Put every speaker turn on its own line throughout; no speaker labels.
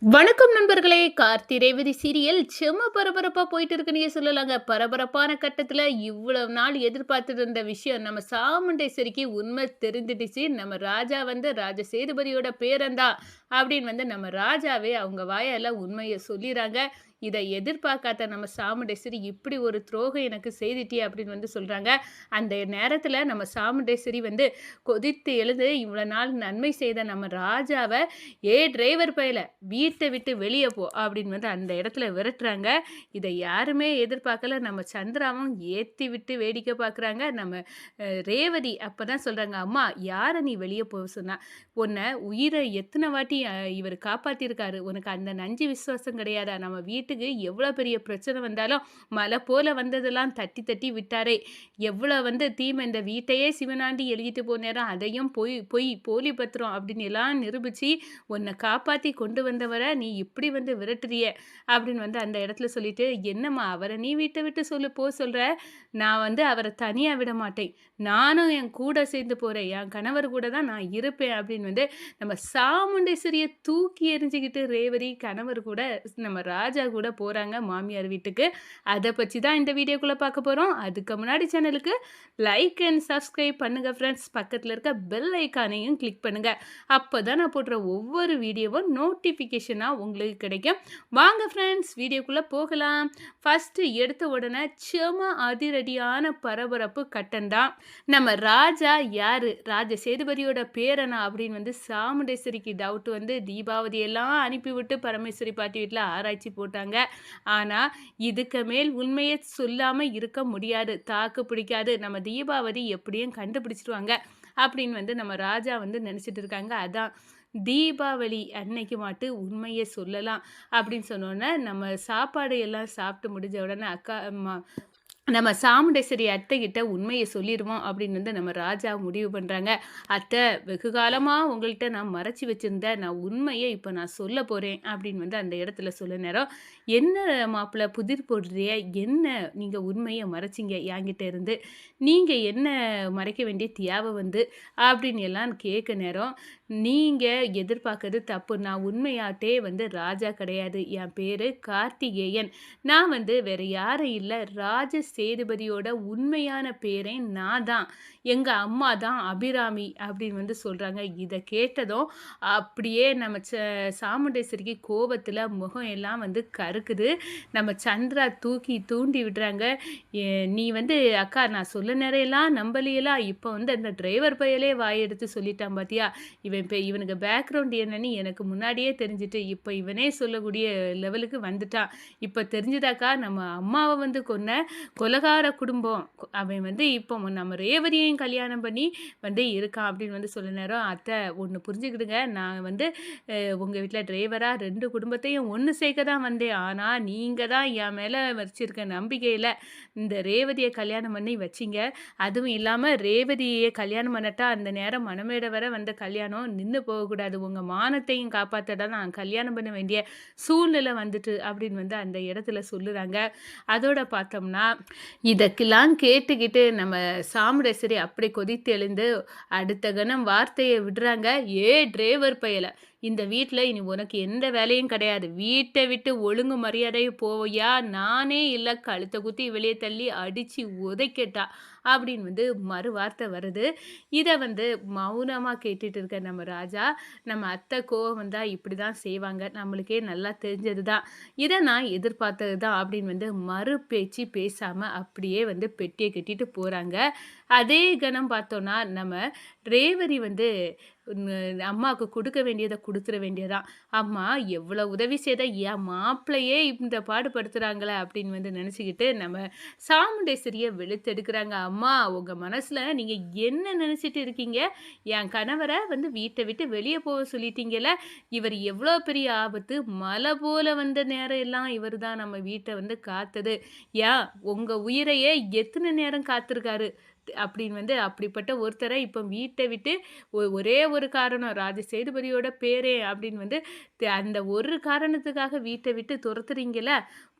வணக்கம் நண்பர்களே. கார்த்தி ரேவதி சீரியல் செம்ம பரபரப்பாக போயிட்டு இருக்குன்னு சொல்லலாங்க. பரபரப்பான கட்டத்தில் இவ்வளவு நாள் எதிர்பார்த்துட்டு இருந்த விஷயம் நம்ம சாமுண்டேஸ்வரிக்கு உண்மை தெரிஞ்சிடுச்சு. நம்ம ராஜா வந்து ராஜ சேதுபதியோட பேரன்தான் அப்படின்னு வந்து நம்ம ராஜாவே அவங்க வாயால் உண்மையை சொல்லிடுறாங்க. இதை எதிர்பார்க்காத நம்ம சாமுண்டேஸ்வரி இப்படி ஒரு துரோகம் எனக்கு செய்துட்டி அப்படின்னு வந்து சொல்கிறாங்க அந்த நேரத்தில் நம்ம சாமுண்டேஸ்வரி வந்து கொதித்து எழுந்து இவ்வளோ நாள் நன்மை செய்த நம்ம ராஜாவை ஏ டிரைவர் பயில வீட்டை விட்டு வெளியே போ அப்படின்னு வந்து அந்த இடத்துல விரட்டுறாங்க. இதை யாருமே எதிர்பார்க்கல. நம்ம சந்திராவும் ஏற்றி விட்டு வேடிக்கை பார்க்குறாங்க நம்ம ரேவதி அப்போ தான் சொல்கிறாங்க அம்மா யாரை நீ வெளியே போக சொன்னா உன்னை உயிரை எத்தனை வாட்டி இவர் காப்பாற்றிருக்காரு உனக்கு அந்த நஞ்சு விசுவாசம் கிடையாதா? நம்ம வீட்டுக்கு எவ்வளோ பெரிய பிரச்சனை வந்தாலும் மலை போல வந்ததெல்லாம் தட்டி தட்டி விட்டாரே. எவ்வளோ வந்து தீமை இந்த வீட்டையே சிவனாண்டி எழுதிட்டு போனேரம் அதையும் பொய் பொய் போலி பத்திரம் அப்படின்னு எல்லாம் நிரூபித்து உன்னை காப்பாற்றி கொண்டு வந்தவரை நீ இப்படி வந்து விரட்டுறிய அப்படின்னு வந்து அந்த இடத்துல சொல்லிட்டு என்னம்மா அவரை நீ வீட்டை விட்டு சொல்லு போ சொல்கிற நான் வந்து அவரை தனியாக விட மாட்டேன். நானும் என் கூட சேர்ந்து போகிறேன் என் கணவர் கூட தான் நான் இருப்பேன் அப்படின்னு வந்து நம்ம சாமுண்டேஸ்வரியை தூக்கி எறிஞ்சிக்கிட்டு ரேவதி கணவர் கூட நம்ம ராஜா கூட கூட போகிறாங்க மாமியார் வீட்டுக்கு. அதை பற்றி தான் இந்த வீடியோக்குள்ளே பார்க்க போகிறோம் அதுக்கு முன்னாடி சேனலுக்கு லைக் அண்ட் சப்ஸ்கிரைப் பண்ணுங்கள் ஃப்ரெண்ட்ஸ் பக்கத்தில் இருக்க பெல் ஐக்கானையும் கிளிக் பண்ணுங்கள் அப்போ தான் நான் போடுற ஒவ்வொரு வீடியோவும் நோட்டிஃபிகேஷனாக உங்களுக்கு கிடைக்கும். வாங்க ஃப்ரெண்ட்ஸ் வீடியோக்குள்ளே போகலாம். ஃபஸ்ட்டு எடுத்த உடனே செம அதிரடியான பரபரப்பு கட்டன் தான். நம்ம ராஜா யார்? ராஜ சேதுபதியோட பேரனா அப்படின்னு வந்து சாமுண்டேஸ்வரிக்கு டவுட் வந்து தீபாவதி எல்லாம் அனுப்பிவிட்டு பரமேஸ்வரி பாட்டி வீட்டில் ஆராய்ச்சி போட்டாங்க. ஆனால் இதுக்கு மேல் உண்மையை சொல்லாமல் இருக்க முடியாது. தாக்கு பிடிக்காது. நம்ம தீபாவதி எப்படியும் கண்டுபிடிச்சிருவாங்க அப்படின்னு வந்து நம்ம ராஜா வந்து நினச்சிட்டு இருக்காங்க. அதான் தீபாவளி அன்னைக்கு மாட்டு உண்மையை சொல்லலாம் அப்படின்னு சொன்னோன்னே நம்ம சாப்பாடு எல்லாம் சாப்பிட்டு முடிஞ்ச உடனே அக்கா அம்மா நம்ம சாமுண்டேஸ்வரி அத்தை கிட்ட உண்மையை சொல்லிடுவோம் அப்படின்னு வந்து நம்ம ராஜா முடிவு பண்ணுறாங்க அத்தை வெகு காலமாக உங்கள்கிட்ட நான் மறைச்சி வச்சுருந்த நான் உண்மையை இப்போ நான் சொல்ல போகிறேன் அப்படின்னு வந்து அந்த இடத்துல சொல்ல நேரம். என்ன மாப்பிள்ளை புதிர் போடுறிய? என்ன நீங்கள் உண்மையை மறைச்சிங்க என்கிட்ட இருந்து? நீங்கள் என்ன மறைக்க வேண்டிய தேவை வந்து? அப்படின்னு எல்லாம் கேட்க நேரம். நீங்கள் எதிர்பார்க்கறது தப்பு. நான் உண்மையாட்டே வந்து ராஜா கிடையாது. என் பேர் கார்த்திகேயன். நான் வந்து வேறு யாரும் இல்லை. ராஜ சேதுபதியோட உண்மையான பேரே நான் தான் எங்கள் அம்மா தான் அபிராமி அப்படின்னு வந்து சொல்கிறாங்க இதை கேட்டதும் அப்படியே நம்ம ச சாமுண்டேஸ்வரிக்கு கோபத்தில் முகம் எல்லாம் வந்து கருக்குது. நம்ம சந்திரா தூக்கி தூண்டி விடுறாங்க. "ஏ, நீ வந்து அக்கா நான் சொல்ல நேரையெல்லாம் நம்பலையெல்லாம் இப்போ வந்து அந்த டிரைவர் பையலே வாயெடுத்து சொல்லிட்டான் பாத்தியா? இவன் இப்போ இவனுக்கு பேக்ரவுண்ட் என்னன்னு எனக்கு முன்னாடியே தெரிஞ்சுட்டு இப்போ இவனே சொல்லக்கூடிய லெவலுக்கு வந்துட்டான். இப்போ தெரிஞ்சுதாக்கா நம்ம அம்மாவை வந்து கொன்ன கொலகார குடும்பம். அவன் வந்து இப்போ நம்ம ரேவதியையும் கல்யாணம் பண்ணி வந்து இருக்கான் அப்படின்னு வந்து சொல்ல நேரம். அத்தை ஒன்று புரிஞ்சுக்கிடுங்க. நான் வந்து உங்கள் வீட்டில் டிரைவராக ரெண்டு குடும்பத்தையும் ஒன்று சேர்க்க தான் வந்தேன். ஆனால் நீங்கள் தான் என் மேலே வச்சிருக்க நம்பிக்கையில் இந்த ரேவதியை கல்யாணம் பண்ணி வச்சிங்க. அதுவும் இல்லாமல் ரேவதியை கல்யாணம் பண்ணட்டா அந்த நேரம் மனமேட வர வந்த கல்யாணம் நின்று போகக்கூடாது. உங்கள் மானத்தையும் காப்பாற்ற தான் நான் கல்யாணம் பண்ண வேண்டிய சூழ்நிலை வந்துட்டு அப்படின்னு வந்து அந்த இடத்துல சொல்லுறாங்க. அதோட பார்த்தோம்னா இதற்கெல்லாம் கேட்டுக்கிட்டு நம்ம சாமுடேஸ்வரி அப்படி கொதித்து எழுந்து அடுத்த கணம் வார்த்தையை விடுறாங்க. ஏ டிரைவர் பையலை. இந்த வீட்டில் இனி உனக்கு எந்த வேலையும் கிடையாது. வீட்டை விட்டு ஒழுங்கு மரியாதையை போவியா? நானே இல்லை. கழுத்தை குத்தி வெளியே தள்ளி அடித்து உதைக்கட்டா? அப்படின்னு வந்து மறு வார்த்தை வருது. இதை வந்து மௌனமாக கேட்டுட்டு இருக்க நம்ம ராஜா நம்ம அத்தை கோவம் வந்தால் இப்படி தான் செய்வாங்க. நம்மளுக்கே நல்லா தெரிஞ்சது தான் இதை நான் எதிர்பார்த்தது தான் அப்படின்னு வந்து மறு பேச்சு பேசாமல் அப்படியே வந்து பெட்டியை கட்டிட்டு போகிறாங்க அதே கணம் பார்த்தோன்னா நம்ம ரேவதி வந்து அம்மாவுக்கு கொடுக்க வேண்டியதை கொடுத்துட வேண்டியதான் அம்மா எவ்வளோ உதவி செய்த என் மாப்பிள்ளையே இந்த பாடுபடுத்துகிறாங்களே அப்படின்னு வந்து நினச்சிக்கிட்டு நம்ம சாமுண்டேஸ்வரியை வெளுத்தெடுக்கிறாங்க. அம்மா உங்கள் மனசில் நீங்கள் என்ன நினச்சிட்டு இருக்கீங்க? என் கணவரை வந்து வீட்டை விட்டு வெளியே போக சொல்லிட்டீங்கல்ல இவர் எவ்வளோ பெரிய ஆபத்து? மலை போல் வந்த நேரம் எல்லாம் இவர் தான் நம்ம வீட்டை வந்து காத்தது. ஏன் உங்கள் உயிரையே எத்தனை நேரம் காத்திருக்காரு? அப்படின்னு வந்து அப்படிப்பட்ட ஒருத்தரை இப்போ வீட்டை விட்டு ஒ- ஒரே ஒரு காரணம் ராஜ சேதுபதியோட பேரே அப்படின்னு வந்து அந்த ஒரு காரணத்துக்காக வீட்டை விட்டு துரத்துறீங்கள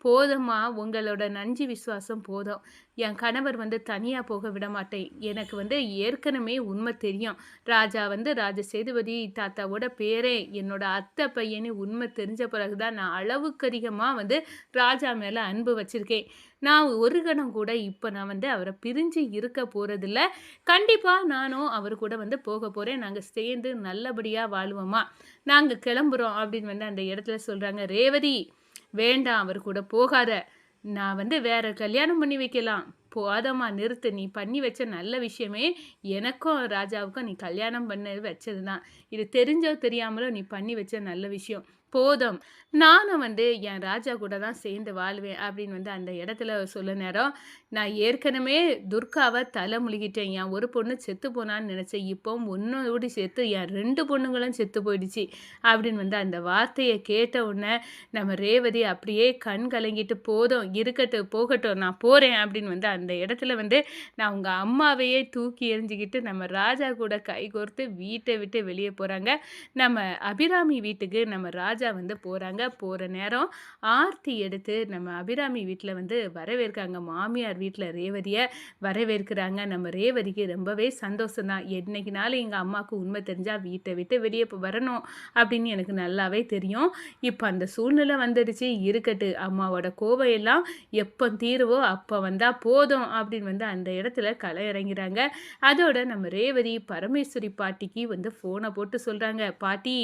போதும்மா உங்களோட நன்றி விசுவாசம் போதும். என் கணவர் வந்து தனியாக போக விடமாட்டேன். எனக்கு வந்து ஏற்கனவே உண்மை தெரியும். ராஜா வந்து ராஜ சேதுபதி தாத்தாவோட பேரே என்னோட அத்தை பையன்னு உண்மை தெரிஞ்ச பிறகு தான் நான் அளவுக்கு அதிகமாக வந்து ராஜா மேலே அன்பு வச்சுருக்கேன் நான் ஒரு கணம் கூட இப்போ நான் வந்து அவரை பிரிஞ்சு இருக்க போகிறதில்ல கண்டிப்பாக நானும் அவர் கூட வந்து போக போகிறேன் நாங்கள் சேர்ந்து நல்லபடியாக வாழ்வோமா நாங்கள் கிளம்புறோம் அப்படின்னு வந்து அந்த இடத்துல சொல்கிறாங்க ரேவதி வேண்டாம் அவர் கூட போகாத. நான் வந்து வேற கல்யாணம் பண்ணி வைக்கலாம். போதும்மா நிறுத்து. நீ பண்ணி வச்ச நல்ல விஷயமே எனக்கும் ராஜாவுக்கும் நீ கல்யாணம் பண்ண வச்சது தான். இது தெரிஞ்சோ தெரியாமலோ நீ பண்ணி வச்ச நல்ல விஷயம். போதும். நானும் வந்து என் ராஜா கூட தான் சேர்ந்து வாழ்வேன் அப்படின்னு வந்து அந்த இடத்துல சொல்ல நேரம், நான் ஏற்கனவே துர்காவை தலை முழுகிட்டேன். என் ஒரு பொண்ணு செத்து போனான்னு நினச்சேன் இப்போ ஒன்றோடு சேர்த்து என் ரெண்டு பொண்ணுங்களும் செத்து போயிடுச்சு. அப்படின்னு வந்து அந்த வார்த்தையை கேட்ட உடனே நம்ம ரேவதி அப்படியே கண் கலங்கிட்டு போதும் இருக்கட்டும், போகட்டும் நான் போகிறேன் அப்படின்னு வந்து அந்த இடத்துல வந்து நான் உங்கள் அம்மாவையே தூக்கி எறிஞ்சுக்கிட்டு நம்ம ராஜா கூட கைகோர்த்து வீட்டை விட்டு வெளியே போகிறாங்க நம்ம அபிராமி வீட்டுக்கு நம்ம ராஜா வந்து போகிறாங்க போகிற நேரம் ஆர்த்தி எடுத்து நம்ம அபிராமி வீட்டில் வந்து வரவேற்காங்க. மாமியார் வீட்டில் ரேவதியை வரவேற்கிறாங்க. நம்ம ரேவதிக்கு ரொம்பவே சந்தோஷம் தான். என்னைக்குனாலும் எங்கள் அம்மாவுக்கு உண்மை தெரிஞ்சால் வீட்டை விட்டு வெளியே வரணும் அப்படின்னு எனக்கு நல்லாவே தெரியும். இப்போ அந்த சூழ்நிலை வந்துடுச்சு. இருக்கட்டு. அம்மாவோட கோவம் எல்லாம் எப்போ தீருவோ அப்போ வந்தால் போதும் அப்படின்னு வந்து அந்த இடத்துல களை இறங்கிறாங்க. அதோட நம்ம ரேவதி பரமேஸ்வரி பாட்டிக்கு வந்து ஃபோனை போட்டு சொல்கிறாங்க பாட்டி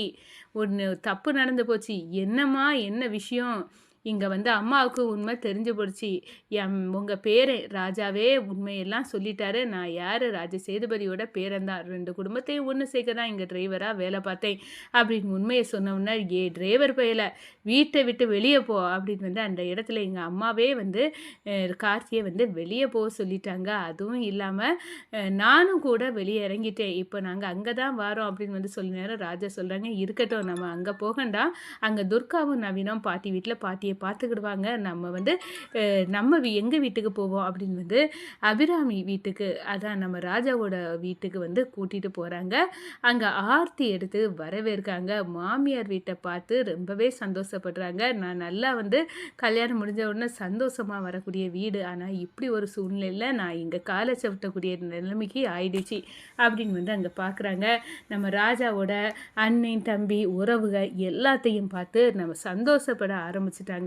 ஒன்று தப்பு நடந்து போச்சு. என்னம்மா என்ன விஷயம்? இங்கே வந்து அம்மாவுக்கு உண்மை தெரிஞ்சு போடுச்சு என் உங்கள் பேர் ராஜாவே உண்மையெல்லாம் சொல்லிட்டாரு. நான் யார் ராஜ சேதுபதியோட பேரன் தான். 2 குடும்பத்தையும் ஒன்று சேர்க்க தான் இங்கே டிரைவராக வேலை பார்த்தேன். அப்படின்னு உண்மையை சொன்ன ஏ டிரைவர் பயல வீட்டை விட்டு வெளியே போ" அப்படின்னு வந்து அந்த இடத்துல எங்கள் அம்மாவே வந்து கார்த்தியை வந்து வெளியே போக சொல்லிட்டாங்க. அதுவும் இல்லாமல் நானும் கூட வெளியே இறங்கிட்டேன். இப்போ நாங்கள் அங்கே தான் வரோம் அப்படின்னு வந்து சொல்லி நேரம் ராஜா சொல்கிறாங்க "இருக்கட்டும் நம்ம அங்கே போகண்டா. அங்கே துர்காவும் நவீனம் பாட்டி வீட்டில் பாட்டியை பார்த்துக்கிடுவாங்க. நம்ம வந்து நம்ம எங்கள் வீட்டுக்கு போவோம்" அப்படின்னு வந்து அபிராமி வீட்டுக்கு அதான் நம்ம ராஜாவோட வீட்டுக்கு வந்து கூட்டிகிட்டு போகிறாங்க அங்கே ஆர்த்தி எடுத்து வரவேற்காங்க. மாமியார் வீட்டை பார்த்து ரொம்பவே சந்தோஷப்படுறாங்க. நான் நல்லா வந்து கல்யாணம் முடிஞ்ச உடனே சந்தோஷமாக வரக்கூடிய வீடு. ஆனால் இப்படி ஒரு சூழ்நிலையில் நான் இங்கே காலை சவிட்டக்கூடிய நிலைமைக்கு ஆயிடுச்சு. அப்படின்னு வந்து அங்கே பார்க்குறாங்க. நம்ம ராஜாவோட அண்ணன், தம்பி, உறவுகள் எல்லாத்தையும் பார்த்து நம்ம சந்தோஷப்பட ஆரம்பிச்சிட்டாங்க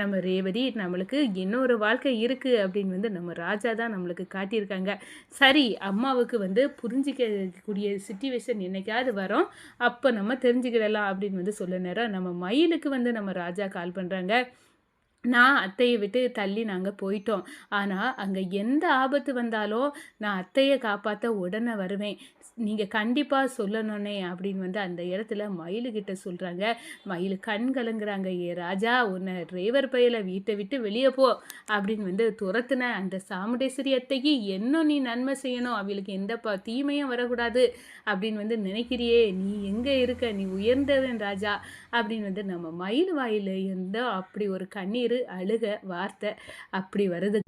நம்ம ரேவதி நம்மளுக்கு இன்னொரு வாழ்க்கை இருக்கு அப்படின்னு வந்து நம்ம ராஜா தான் நம்மளுக்கு காட்டியிருக்காங்க. சரி அம்மாவுக்கு வந்து புரிஞ்சுக்கக்கூடிய சுச்சுவேஷன் என்னைக்காவது வரும். அப்போ நம்ம தெரிஞ்சுக்கிடலாம் அப்படின்னு வந்து சொல்ல நேரம், நம்ம மயிலுக்கு வந்து நம்ம ராஜா கால் பண்ணுறாங்க நான் அத்தையை விட்டு தள்ளி நாங்கள் போயிட்டோம். ஆனால் அங்கே எந்த ஆபத்து வந்தாலும் நான் அத்தையை காப்பாற்ற உடனே வருவேன். நீங்கள் கண்டிப்பாக சொல்லணுன்னே அப்படின்னு வந்து அந்த இடத்துல மயிலுக்கிட்ட சொல்கிறாங்க மயில் கண் கலங்குறாங்க. "ஏ ராஜா உன்னை டிரைவர் பயல வீட்டை விட்டு வெளியே போ" அப்படின்னு வந்து துரத்துன அந்த சாமுண்டேஸ்வரி அத்தைக்கு இன்னும் நீ நன்மை செய்யணும். அவளுக்கு எந்த ப தீமையும் வரக்கூடாது அப்படின்னு வந்து நினைக்கிறியே. நீ எங்கே இருக்க? நீ உயர்ந்தவன் ராஜா அப்படின்னு வந்து நம்ம மயில் வாயில் எந்த அப்படி ஒரு கண்ணீர் அழுக, வார்த்தை அப்படி வருது.